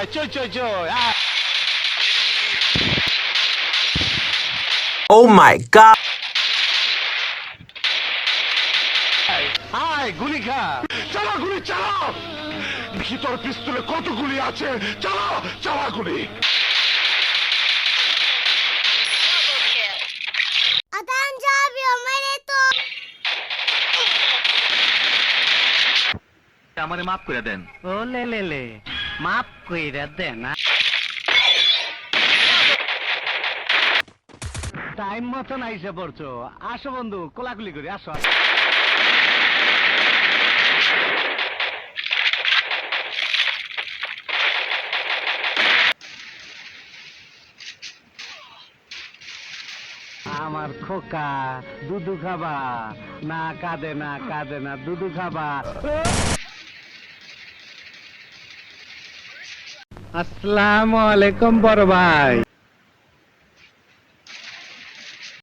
আয় চই চই চই আয় Oh my আয় গুলি খা চালা গুলি চালাও দেখি তোর পিস্তলে কত গুলি আছে। চালাও চালা গুলি। আমারে মাফ করে দেন। ও লে লে লে। মাফ কইরা দে না। টাইম মতন আইসে পড়ছো। আসো বন্ধু, কোলাকুলি করি, আসো। আমার খোকা, দুধু খাবা। না কাঁদে না কাঁদে, না দুধু খাবা। আসসালামু আলাইকুম বড় ভাই।